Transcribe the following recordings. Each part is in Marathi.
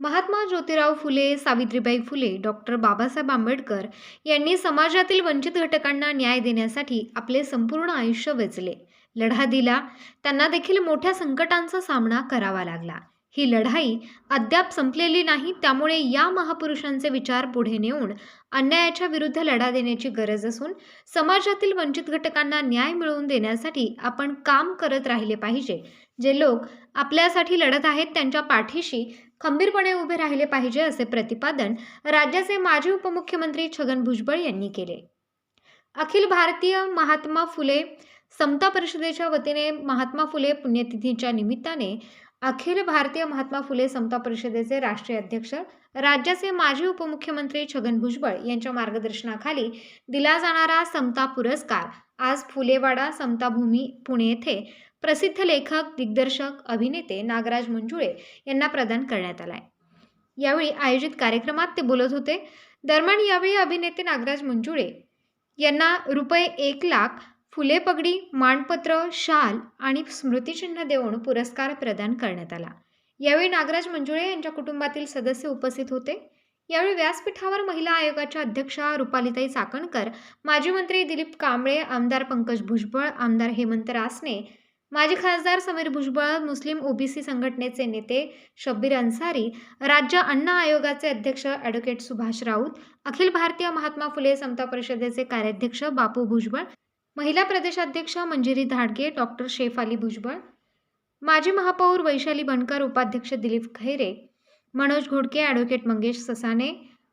महात्मा ज्योतिराव फुले सावित्रीबाई फुले डॉक्टर बाबासाहेब आंबेडकर यांनी समाजातील वंचित घटकांना न्याय देण्यासाठी आपले संपूर्ण आयुष्य वेचले. लढा दिला त्यांना देखील मोठ्या संकटांचा सामना करावा लागला. ही लढाई अद्याप संपलेली नाही त्यामुळे या महापुरुषांचे विचार पुढे नेऊन अन्यायाच्या विरुद्ध लढा देण्याची गरज असून समाजातील वंचित घटकांना न्याय मिळवून देण्यासाठी आपण काम करत राहिले पाहिजे. जे लोक आपल्यासाठी लढत आहेत त्यांच्या पाठीशी खंबीरपणे उभे राहिले पाहिजे असे प्रतिपादन राज्याचे माजी उपमुख्यमंत्री छगन भुजबळ यांनी केले. अखिल भारतीय महात्मा फुले समता परिषदेच्या वतीने महात्मा फुले पुण्यतिथीच्या निमित्ताने अखिल भारतीय महात्मा फुले समता परिषदेचे राष्ट्रीय अध्यक्ष राज्याचे माजी उपमुख्यमंत्री छगन भुजबळ यांच्या मार्गदर्शनाखाली दिला जाणारा समता पुरस्कार आज फुलेवाडा समताभूमी पुणे येथे प्रसिद्ध लेखक दिग्दर्शक अभिनेते नागराज मंजुळे यांना प्रदान करण्यात आलाय. यावेळी आयोजित कार्यक्रमात ते बोलत होते दरम्यान यावेळी अभिनेते नागराज मंजुळे यांना रुपये एक लाख फुले पगडी मानपत्र शाल आणि स्मृतिचिन्ह देऊन पुरस्कार प्रदान करण्यात आला. यावेळी नागराज मंजुळे यांच्या कुटुंबातील सदस्य उपस्थित होते. यावेळी व्यासपीठावर महिला आयोगाच्या अध्यक्षा रुपालिताई चाकणकर माजी मंत्री दिलीप कांबळे आमदार पंकज भुजबळ आमदार हेमंत रासने माजी खासदार समीर भुजबळ मुस्लिम ओबीसी संघटनेचे नेते शब्बीर अन्सारी राज्य अन्न आयोगाचे अध्यक्ष ॲडव्होकेट सुभाष राऊत अखिल भारतीय महात्मा फुले समता परिषदेचे कार्याध्यक्ष बापू भुजबळ महिला प्रदेशाध्यक्ष मंजिरी धाडगे डॉक्टर शेफ अली भुजबळ माजी महापौर वैशाली बनकर उपाध्यक्ष दिलीप खैरे मनोज घोडके ॲडव्होकेट मंगेश ससाने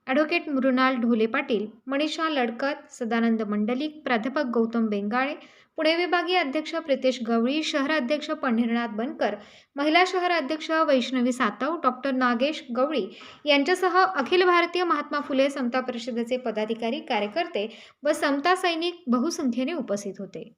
ॲडव्होकेट मृणाल ढोले पाटील मनीषा लडकत सदानंद मंडलिक प्राध्यापक गौतम बेंगाळे पुणे विभागीय अध्यक्ष प्रितेश गवळी शहराध्यक्ष पंढरीनाथ बनकर महिला शहर अध्यक्ष वैष्णवी सातव डॉक्टर नागेश गवळी यांच्यासह अखिल भारतीय महात्मा फुले समता परिषदेचे पदाधिकारी कार्यकर्ते व समता सैनिक बहुसंख्येने उपस्थित होते.